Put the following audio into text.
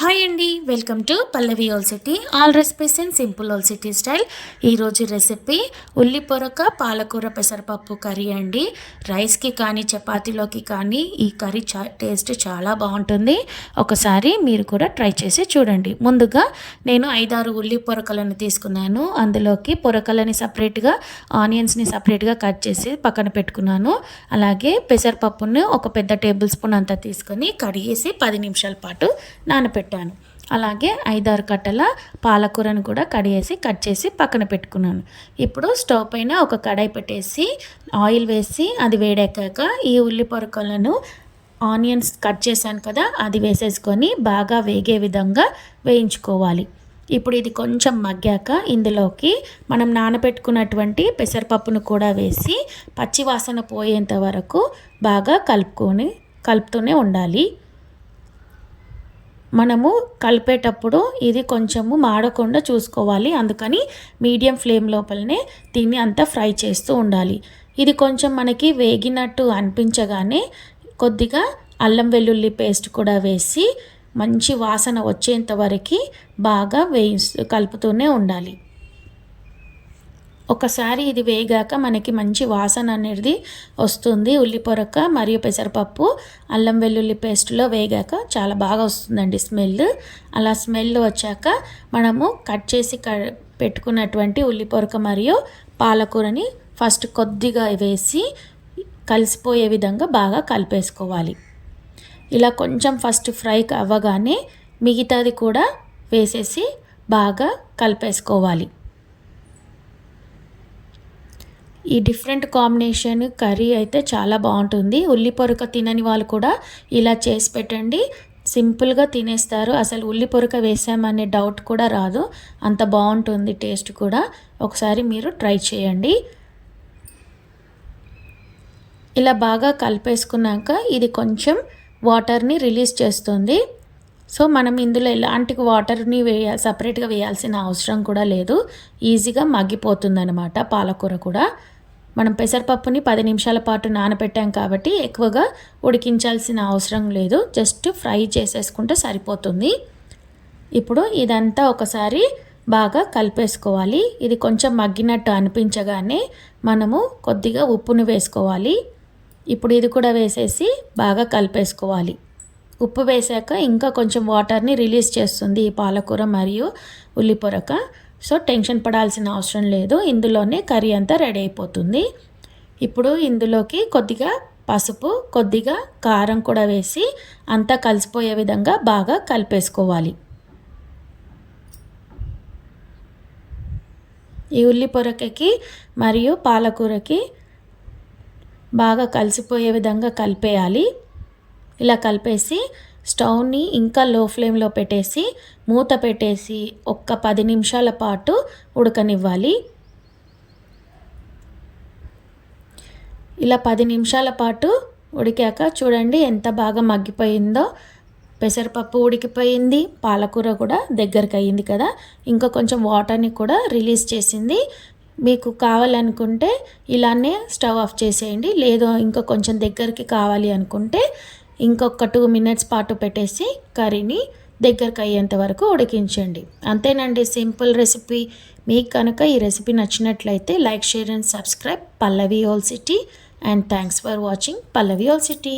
Hi అండి welcome to Pallavi old city. All recipes in simple old city style. ఈరోజు recipe ఉల్లి పొరక పాలకూర పెసరపప్పు కర్రీ అండి. రైస్కి కానీ చపాతీలోకి కానీ ఈ కర్రీ చా టేస్ట్ చాలా బాగుంటుంది. ఒకసారి మీరు కూడా ట్రై చేసి చూడండి. ముందుగా నేను ఐదారు ఉల్లి పొరకలను తీసుకున్నాను. అందులోకి పొరకలని సపరేట్గా ఆనియన్స్ని సపరేట్గా కట్ చేసి పక్కన పెట్టుకున్నాను. అలాగే పెసరపప్పును ఒక పెద్ద టేబుల్ స్పూన్ అంతా తీసుకొని కడిగేసి పది నిమిషాల పాటు నానపెట్టు పెట్టాను. అలాగే ఐదారు కట్టల పాలకూరను కూడా కడిగేసి కట్ చేసి పక్కన పెట్టుకున్నాను. ఇప్పుడు స్టవ్ పైన ఒక కడాయి పెట్టేసి ఆయిల్ వేసి అది వేడెక్కాక ఈ ఉల్లి పొరకలను ఆనియన్స్ కట్ చేశాను కదా అది వేసేసుకొని బాగా వేగే విధంగా వేయించుకోవాలి. ఇప్పుడు ఇది కొంచెం మగ్గాక ఇందులోకి మనం నానబెట్టుకున్నటువంటి పెసరపప్పును కూడా వేసి పచ్చివాసన పోయేంత వరకు బాగా కలుపుకొని కలుపుతూనే ఉండాలి. మనము కలిపేటప్పుడు ఇది కొంచెము మాడకుండా చూసుకోవాలి. అందుకని మీడియం ఫ్లేమ్ లోపలనే దీన్ని అంతా ఫ్రై చేస్తూ ఉండాలి. ఇది కొంచెం మనకి వేగినట్టు అనిపించగానే కొద్దిగా అల్లం వెల్లుల్లి పేస్ట్ కూడా వేసి మంచి వాసన వచ్చేంత వరకు బాగా వేయి కలుపుతూనే ఉండాలి. ఒకసారి ఇది వేగాక మనకి మంచి వాసన అనేది వస్తుంది. ఉల్లిపొరక మరియు పెసరపప్పు అల్లం వెల్లుల్లి పేస్ట్లో వేగాక చాలా బాగా వస్తుందండి స్మెల్. అలా స్మెల్ వచ్చాక మనము కట్ చేసి క పెట్టుకున్నటువంటి ఉల్లి పొరక మరియు పాలకూరని ఫస్ట్ కొద్దిగా వేసి కలిసిపోయే విధంగా బాగా కలిపేసుకోవాలి. ఇలా కొంచెం ఫస్ట్ ఫ్రై అవ్వగానే మిగతాది కూడా వేసేసి బాగా కలిపేసుకోవాలి. ఈ డిఫరెంట్ కాంబినేషన్ కర్రీ అయితే చాలా బాగుంటుంది. ఉల్లి పొరక తినని వాళ్ళు కూడా ఇలా చేసి పెట్టండి. సింపుల్గా తినేస్తారు. అసలు ఉల్లి పొరక వేసామనే డౌట్ కూడా రాదు. అంత బాగుంటుంది టేస్ట్ కూడా. ఒకసారి మీరు ట్రై చేయండి. ఇలా బాగా కలిపేసుకున్నాక ఇది కొంచెం వాటర్ని రిలీజ్ చేస్తుంది. సో మనం ఇందులో ఎలాంటి వాటర్ని వేయ సపరేట్గా వేయాల్సిన అవసరం కూడా లేదు. ఈజీగా మగ్గిపోతుందన్నమాట పాలకూర కూడా. మనం పెసరపప్పుని పది నిమిషాల పాటు నానబెట్టాం కాబట్టి ఎక్కువగా ఉడికించాల్సిన అవసరం లేదు. జస్ట్ ఫ్రై చేసేసుకుంటే సరిపోతుంది. ఇప్పుడు ఇదంతా ఒకసారి బాగా కలిపేసుకోవాలి. ఇది కొంచెం మగ్గినట్టు అనిపించగానే మనము కొద్దిగా ఉప్పును వేసుకోవాలి. ఇప్పుడు ఇది కూడా వేసేసి బాగా కలిపేసుకోవాలి. ఉప్పు వేసాక ఇంకా కొంచెం వాటర్ని రిలీజ్ చేస్తుంది ఈ పాలకూర మరియు ఉల్లిపొరక. సో టెన్షన్ పడాల్సిన అవసరం లేదు. ఇందులోనే కర్రీ అంతా రెడీ అయిపోతుంది. ఇప్పుడు ఇందులోకి కొద్దిగా పసుపు కొద్దిగా కారం కూడా వేసి అంతా కలిసిపోయే విధంగా బాగా కలిపేసుకోవాలి. ఈ ఉల్లి పొరకకి మరియు పాలకూరకి బాగా కలిసిపోయే విధంగా కలిపేయాలి. ఇలా కలిపేసి స్టవ్ని ఇంకా లో ఫ్లేమ్లో పెట్టేసి మూత పెట్టేసి ఒక్క పది నిమిషాల పాటు ఉడకనివ్వాలి. ఇలా పది నిమిషాల పాటు ఉడికాక చూడండి ఎంత బాగా మగ్గిపోయిందో. పెసరపప్పు ఉడికిపోయింది పాలకూర కూడా దగ్గరికి అయ్యింది కదా. ఇంకా కొంచెం వాటర్ని కూడా రిలీజ్ చేసింది. మీకు కావాలనుకుంటే ఇలానే స్టవ్ ఆఫ్ చేసేయండి. లేదు ఇంకా కొంచెం దగ్గరికి కావాలి అనుకుంటే ఇంకొక టూ మినిట్స్ పాటు పెట్టేసి కర్రీని దగ్గరకు అయ్యేంత వరకు ఉడికించండి. అంతేనండి సింపుల్ రెసిపీ. మీకు కనుక ఈ రెసిపీ నచ్చినట్లయితే like share and subscribe Pallavi old city. And thanks for watching Pallavi old city.